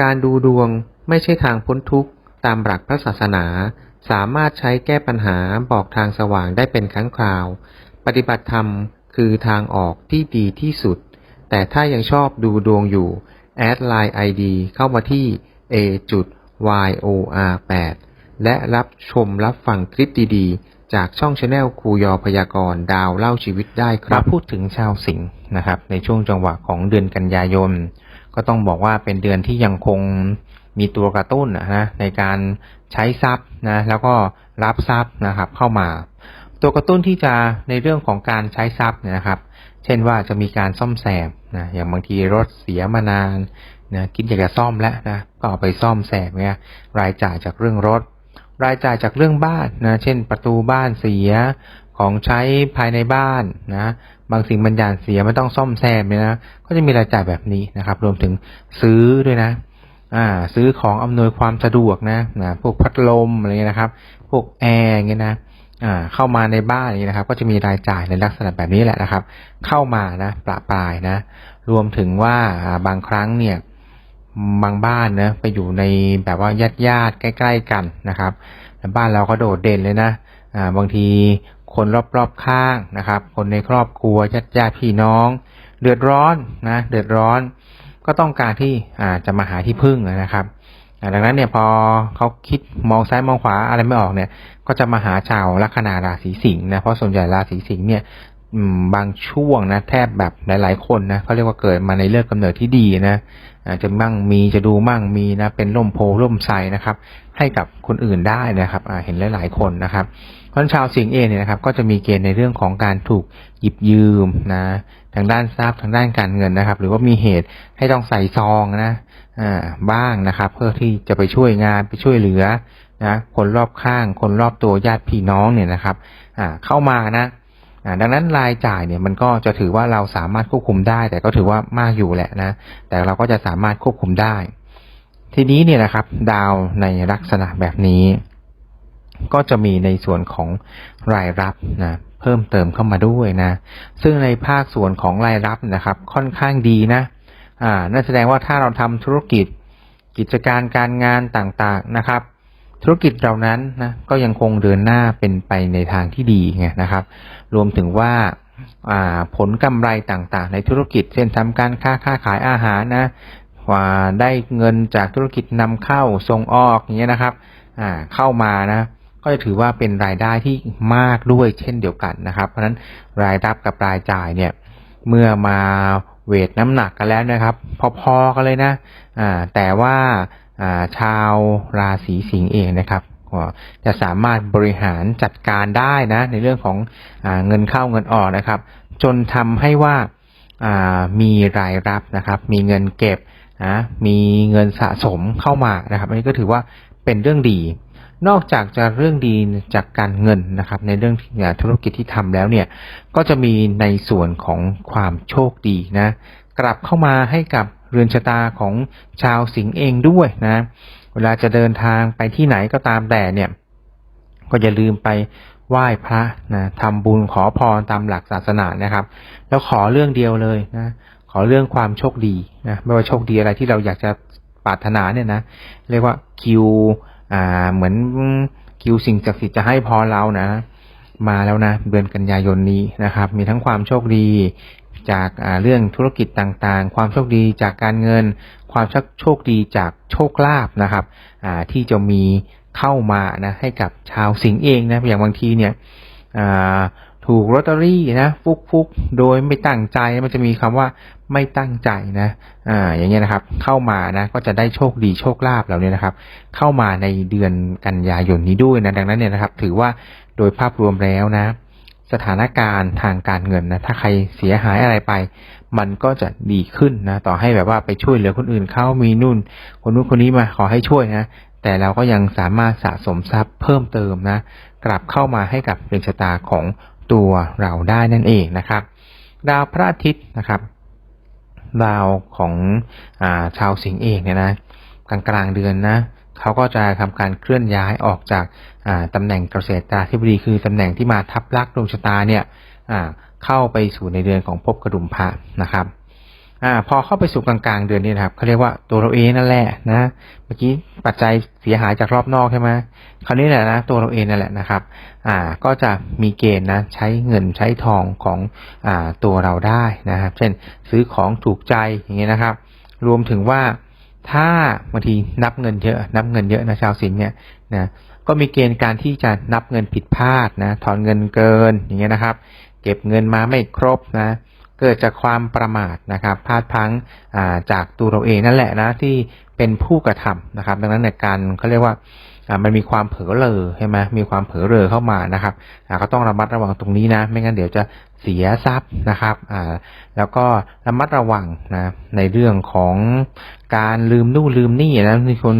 การดูดวงไม่ใช่ทางพ้นทุกข์ตามหลักพระศาสนา สามารถใช้แก้ปัญหาบอกทางสว่างได้เป็นครั้งคราว ปฏิบัติธรรมคือทางออกที่ดีที่สุด แต่ถ้ายังชอบดูดวงอยู่ แอดไลน์ ID เข้ามาที่ a yor 8 และรับชมรับฟังคลิปดีๆ จากช่องชาแนลครูยอพยากรดาวเล่าชีวิตได้ครับพูดถึงชาวสิงห์นะครับ ในช่วงจังหวะของเดือนกันยายน ก็ต้องบอกว่าเป็นเดือนที่ยังคงมีตัวกระตุ้นนะฮะในการใช้ทรัพย์นะแล้วก็รับทรัพย์นะครับเข้ามา ตัวกระตุ้นที่จะในเรื่องของการใช้ทรัพย์เนี่ยนะครับ เช่นว่าจะมีการซ่อมแซมนะอย่างบางทีรถเสียมานานนะคิดอยากจะซ่อมแล้วนะก็เอาไปซ่อมแซมเนี่ยรายจ่ายจากเรื่องรถ รายจ่ายจากเรื่องบ้านนะเช่นประตูบ้านเสียของใช้ภายในบ้านนะ บางสิ่งบางอย่างเสียไม่ต้องซ่อมแซมเนี่ยนะ ก็จะมีรายจ่ายแบบนี้นะครับ รวมถึงซื้อด้วยนะ อ่า ซื้อของอำนวยความสะดวกนะนะ พวกพัดลมอะไรเงี้ยนะครับ พวกแอร์เงี้ยนะ อ่า เข้ามาในบ้านอย่างนี้นะครับ ก็จะมีรายจ่ายในลักษณะแบบนี้แหละนะครับ เข้ามานะประปรายนะ รวมถึงว่าบางครั้งเนี่ยบางบ้านนะไปอยู่ในแบบว่าญาติญาติใกล้ ๆ กันนะครับบ้านเราก็โดดเด่นเลยนะอ่าบางที คนรอบๆข้างนะครับ คนในครอบครัวญาติญาติพี่น้อง เดือดร้อนนะเดือดร้อน ก็ต้องการที่อ่าจะมาหาที่พึ่งนะครับดังนั้นเนี่ยพอเขาคิดมองซ้ายมองขวาอะไรไม่ออกเนี่ย ก็จะมาหาชาวลัคนาราศีสิงห์นะเพราะส่วนใหญ่ราศีสิงห์เนี่ยบางช่วงนะแทบแบบหลาย ๆ คนนะเขาเรียกว่าเกิดมาในเลือดกำเนิดที่ดีนะอาจจะมั่งมีจะดูมั่งมีนะเป็นร่มโพร่มไทรนะครับ ให้กับคนอื่นได้นะครับเห็นหลาย ๆ คนนะครับ เพราะฉะนั้นชาวสิงห์เองเนี่ยนะครับก็จะมีเกณฑ์ในเรื่องของการถูกหยิบยืมนะทางด้านทรัพย์ทางด้านการเงินนะครับ หรือว่ามีเหตุให้ต้องใส่ซองนะอ่าบ้างนะครับ เพื่อที่จะไปช่วยงานไปช่วยเหลือนะคนรอบข้าง คนรอบตัวญาติพี่น้องเนี่ยนะครับอ่าเข้ามานะอ่าดังนั้นรายจ่ายเนี่ยมันก็จะถือว่าเราสามารถควบคุมได้ แต่ก็ถือว่ามากอยู่แหละนะ แต่เราก็จะสามารถควบคุมได้ ทีนี้เนี่ยนะครับ ดาวในลักษณะแบบนี้ ก็จะมีในส่วนของรายรับนะเพิ่มเติมเข้ามาด้วยนะ ซึ่งในภาคส่วนของรายรับนะครับ ค่อนข้างดีนะอ่านั่นแสดงว่าถ้าเราทำธุรกิจกิจการการงานต่างๆนะครับ ธุรกิจเหล่านั้นนะก็ยังคงเดินหน้าเป็นไปในทางที่ดีไงนะครับ รวมถึงว่าผลกำไรต่างๆ ในธุรกิจเช่นทำการค้าค้าขายอาหารนะว่าได้เงินจากธุรกิจนำเข้าส่งออกอย่างเงี้ยนะครับอ่าเข้ามานะ ก็จะถือว่าเป็นรายได้ที่มากด้วยเช่นเดียวกันนะครับ เพราะฉะนั้นรายรับกับรายจ่ายเนี่ยเมื่อมาเวทน้ำหนักกันแล้วนะครับ พอๆกันเลยนะอ่าแต่ว่าอ่าชาวราศีสิงห์เองนะครับก็จะสามารถบริหารจัดการได้นะในเรื่องของอาเงินเข้าเงินออกนะครับ จนทำให้ว่าอ่ามีรายรับนะครับ มีเงินเก็บนะมีเงินสะสมเข้ามานะครับ อันนี้ก็ถือว่าเป็นเรื่องดี นอกจากจะเรื่องดีจากการเงินนะครับ ในเรื่องธุรกิจที่ทำแล้วเนี่ยก็จะมีในส่วนของความโชคดีนะกลับเข้ามาให้กับเรือนชะตาของชาวสิงห์เองด้วยนะเวลาจะเดินทางไปที่ไหนก็ตามแต่เนี่ยก็อย่าลืมไปไหว้พระนะทำบุญขอพรตามหลักศาสนานะครับ แล้วขอเรื่องเดียวเลยนะขอเรื่องความโชคดีนะไม่ว่าโชคดีอะไรที่เราอยากจะปรารถนาเนี่ยนะเรียกว่าคิว อ่าเหมือนคิวสิ่งศักดิ์สิทธิ์จะให้พรเรานะ มาแล้วนะเดือนกันยายนนี้นะครับ มีทั้งความโชคดีจากเรื่องธุรกิจต่างๆ ความโชคดีจากการเงิน ความโชคดีจากโชคลาภนะครับที่จะมีเข้ามานะให้กับชาวสิงห์เองนะอย่างบางทีเนี่ยถูกลอตเตอรี่นะฟุกฟุกๆโดยไม่ตั้งใจมันจะมีคำว่า ไม่ตั้งใจนะ อ่า อย่างเงี้ยนะครับ เข้ามานะ ก็จะได้โชคดีโชคลาภเหล่านี้นะครับ เข้ามาในเดือนกันยายนนี้ด้วยนะ ดังนั้นเนี่ยนะครับ ถือว่าโดยภาพรวมแล้วนะ สถานการณ์ทางการเงินนะ ถ้าใครเสียหายอะไรไป มันก็จะดีขึ้นนะ ต่อให้แบบว่าไปช่วยเหลือคนอื่นเขามีนู่น คนนู้นคนนี้มาขอให้ช่วยนะ แต่เราก็ยังสามารถสะสมทรัพย์เพิ่มเติมนะ กลับเข้ามาให้กับเรือนชะตาของตัวเราได้นั่นเองนะครับ ดาวพระอาทิตย์นะครับ ดาวของอาชาวสิงห์เองเนี่ยนะกลางกลางเดือนนะเขาก็จะทำการเคลื่อนย้ายออกจากาตำแหน่งเกษตราธิบดีคือตำแหน่งที่มาทับลักษณ์ดวงชะตาเนี่ยเข้าไปสู่ในเดือนของภพกระดุมพระนะครับอพอเข้าไปสู่กลางๆเดือนนี้นะครับเขาเรียกว่าตัวเราเองนั่นแหละนะ เมื่อกี้ปัจจัยเสียหายจากรอบนอกใช่ไหม คราวนี้แหละนะตัวเราเองนั่นแหละนะครับอ่าก็จะมีเกณฑ์นะใช้เงินใช้ทองของอ่าตัวเราได้นะครับ เช่นซื้อของถูกใจอย่างเงี้ยนะครับ รวมถึงว่าถ้าบางทีนับเงินเยอะ นับเงินเยอะนะชาวสิงห์เนี่ยนะก็มีเกณฑ์การที่จะนับเงินผิดพลาดนะถอนเงินเกินอย่างเงี้ยนะครับ เก็บเงินมาไม่ครบนะเกิดจากความประมาทนะครับพลาดพลั้งจากตัวเราเองนั่นแหละนะที่เป็นผู้กระทำนะครับ ดังนั้นในการเขาเรียกว่า มันมีความเผลอเลอใช่ไหมมีความเผลอเลอเข้ามานะครับก็ต้องระมัดระวังตรงนี้นะ ไม่งั้นเดี๋ยวจะเสียทรัพย์นะครับแล้วก็ระมัดระวังนะในเรื่องของการลืมนู่นลืมนี่นะมีคน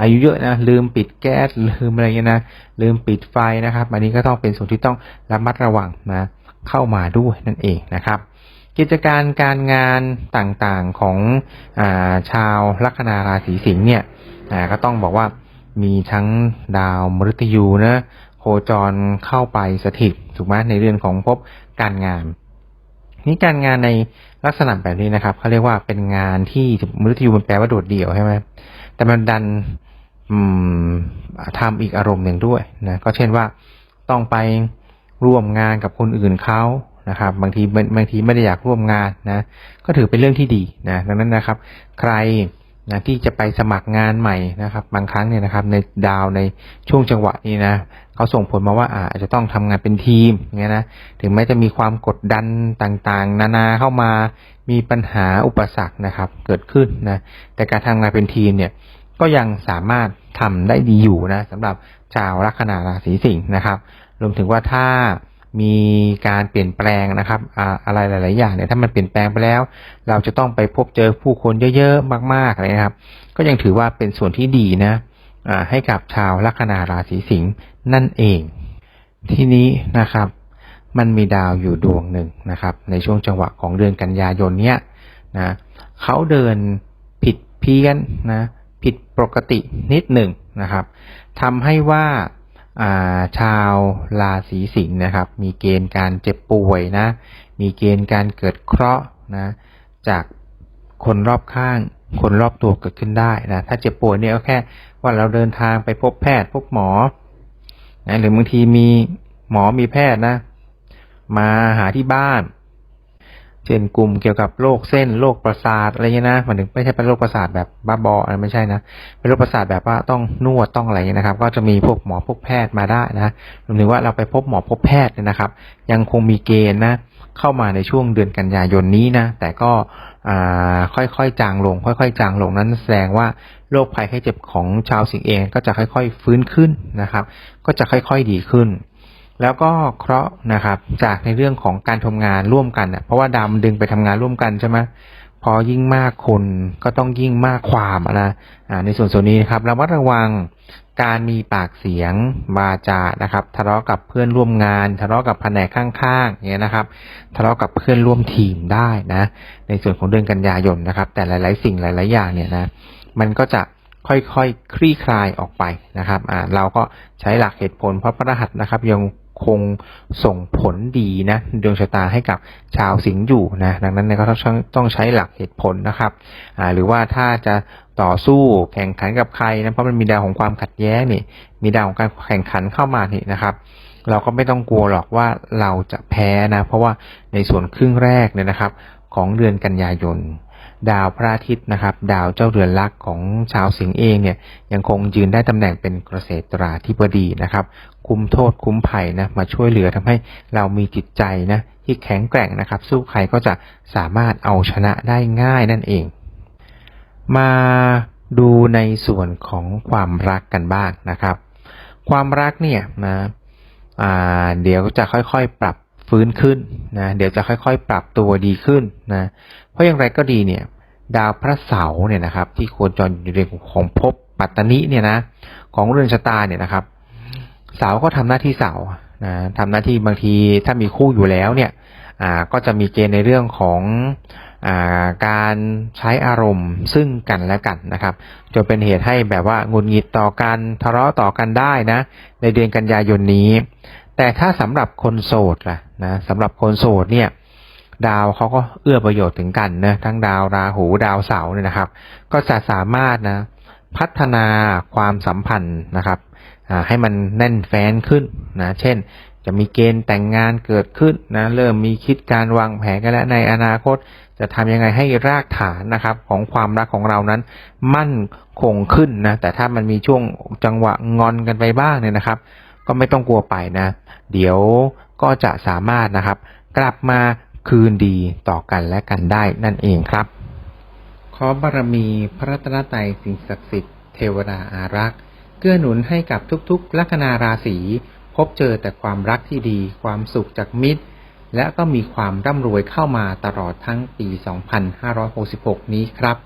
อายุเยอะนะลืมปิดแก๊สลืมอะไรเงี้ยนะลืมปิดไฟนะครับ อันนี้ก็ต้องเป็นส่วนที่ต้องระมัดระวังนะเข้ามาด้วยนั่นเองนะครับกิจการการงานต่างๆของอาชาวลัคนาราศีสิงห์เนี่ยก็ต้องบอกว่า มีทั้งดาวมฤตยูนะโคจรเข้าไปสถิตถูกไหมในเรื่องของพบการงานนี่การงานในลักษณะแบบนี้นะครับเขาเรียกว่าเป็นงานที่มฤตยูมันแปลว่าโดดเดี่ยวใช่ไหมแต่มันดันทำอีกอารมณ์หนึ่งด้วยนะก็เช่นว่าต้องไปร่วมงานกับคนอื่นเขานะครับ บางทีบางทีไม่ได้อยากร่วมงานนะ ก็ถือเป็นเรื่องที่ดีนะดังนั้นนะครับ ใคร นะที่จะไปสมัครงานใหม่นะครับ บางครั้งเนี่ยนะครับ ในดาวในช่วงจังหวะนี้นะเขาส่งผลมาว่าอาจจะต้องทำงานเป็นทีมเงี้ยนะถึงแม้จะมีความกดดันต่างๆ นานาเข้ามามีปัญหาอุปสรรคนะครับ เกิดขึ้นนะแต่การทำงานเป็นทีมเนี่ยก็ยังสามารถทำได้ดีอยู่นะสำหรับชาวลัคนาราศีสิงห์นะครับ รวมถึงว่าถ้า มีการเปลี่ยนแปลงนะครับอะไรหลาย ๆ อย่างเนี่ยถ้ามันเปลี่ยนแปลงไปแล้ว เราจะต้องไปพบเจอผู้คนเยอะ ๆ มาก ๆ เลยนะครับ ก็ยังถือว่าเป็นส่วนที่ดีนะให้กับชาวลัคนาราศีสิงห์นั่นเอง ที่นี้นะครับมันมีดาวอยู่ดวงหนึ่งนะครับ ในช่วงจังหวะของเดือนกันยายนเนี้ยนะเขาเดินผิดเพี้ยนนะผิดปกตินิดหนึ่งนะครับทำให้ว่า ชาวราศีสิงห์นะครับ มีเกณฑ์การเจ็บป่วยนะ มีเกณฑ์การเกิดเคราะห์นะ จากคนรอบข้าง คนรอบตัวเกิดขึ้นได้นะ ถ้าเจ็บป่วยเนี่ยก็แค่ ว่าเราเดินทางไปพบแพทย์พบหมอนะหรือบางทีมีหมอมีแพทย์นะ มาหาที่บ้าน เช่นกลุ่มเกี่ยวกับโรคเส้นโรคประสาทอะไรเงี้ยนะมันถึงไม่ใช่เป็นโรคประสาทแบบบ้าบออะไรไม่ใช่นะเป็นโรคประสาทแบบว่าต้องนวดต้องอะไรเงี้ยนะครับ ก็จะมีพวกหมอพวกแพทย์มาได้นะรวมถึงว่าเราไปพบหมอพบแพทย์เนี่ยนะครับ ยังคงมีเกณฑ์นะเข้ามาในช่วงเดือนกันยายนนี้นะ แต่ก็ค่อยๆจางลง ค่อย ๆ จางลงนั้นแสดงว่าโรคภัยไข้เจ็บของชาวสิงห์เองก็จะค่อย ๆ ฟื้นขึ้นนะครับ ก็จะค่อย ๆ ดีขึ้น แล้วก็เคราะห์นะครับ จากในเรื่องของการทำงานร่วมกันเพราะว่าดาวมันดึงไปทำงานร่วมกันใช่ไหมพอยิ่งมากคนก็ต้องยิ่งมากความนะในส่วนส่วนนี้นะครับระมัดระวังการมีปากเสียงวาจานะครับ ทะเลาะกับเพื่อนร่วมงาน ทะเลาะกับแผนกข้างๆเงี้ยนะครับ ทะเลาะกับเพื่อนร่วมทีมได้นะ ในส่วนของเดือนกันยายนนะครับ แต่หลาย ๆ สิ่งหลาย ๆ อย่างเนี่ยนะมันก็จะค่อยๆคคลี่คลายออกไปนะครับเราก็ใช้หลักเหตุผลเพราะพระรหัสนะครับยัง คงส่งผลดีนะดวงชะตาให้กับชาวสิงห์อยู่นะดังนั้นก็ต้องต้องใช้หลักเหตุผลนะครับอ่าหรือว่าถ้าจะต่อสู้แข่งขันกับใครนะเพราะมันมีดาวของความขัดแย้งนี่ มีดาวของการแข่งขันเข้ามานี่นะครับ เราก็ไม่ต้องกลัวหรอกว่าเราจะแพ้นะ เพราะว่าในส่วนครึ่งแรกเนี่ยนะครับ ของเดือนกันยายน ดาวพระอาทิตย์นะครับ ดาวเจ้าเรือนลักของชาวสิงห์เองเนี่ยยังคงยืนได้ตำแหน่งเป็นเกษตราธิบดีนะครับ คุ้มโทษคุ้มภัยนะมาช่วยเหลือทำให้เรามีจิตใจนะที่แข็งแกร่งนะครับ สู้ใครก็จะสามารถเอาชนะได้ง่ายนั่นเอง มาดูในส่วนของความรักกันบ้างนะครับ ความรักเนี่ยนะเดี๋ยวจะค่อยๆปรับฟื้นขึ้นนะเดี๋ยวจะค่อยๆ ปรับตัวดีขึ้นนะ ราะอย่างไรก็ดีเนี่ยดาวพระเสาร์เนี่ยนะครับที่โคจรอยู่ในของภพปัตตนิเนี่ยนะของเรือนชะตาเนี่ยนะครับ เสาก็ทำหน้าที่เสานะทำหน้าที่บางทีถ้ามีคู่อยู่แล้วเนี่ยอ่าก็จะมีเกณฑ์ในเรื่องของอ่าการใช้อารมณ์ซึ่งกันและกันนะครับจนเป็นเหตุให้แบบว่างุนงิดต่อกันทะเลาะต่อกันได้นะ ในเดือนกันยายนนี้ แต่ถ้าสำหรับคนโสดล่ะนะสำหรับคนโสดเนี่ย ดาวเขาก็เอื้อประโยชน์ถึงกันนะทั้งดาวราหูดาวเสาร์เนี่ยนะครับ ก็จะสามารถนะพัฒนาความสัมพันธ์นะครับให้มันแน่นแฟ้นขึ้นนะเช่น จะมีเกณฑ์แต่งงานเกิดขึ้นนะเริ่มมีคิดการวางแผนกันแล้วในอนาคต จะทำยังไงให้รากฐานนะครับ ของความรักของเรานั้น มั่นคงขึ้นนะแต่ถ้ามันมีช่วงจังหวะงอนกันไปบ้างเนี่ยนะครับ ก็ไม่ต้องกลัวไปนะ เดี๋ยวก็จะสามารถนะครับ กลับมา คืนดีต่อกันและกันได้นั่นเองครับ ขอบารมีพระรัตนตรัยสิ่งศักดิ์สิทธิ์เทวดาอารักษ์เกื้อหนุนให้กับทุกๆลัคนาราศีพบเจอแต่ความรักที่ดี ความสุขจากมิตร และก็มีความร่ำรวยเข้ามาตลอดทั้งปี 2566 นี้ครับ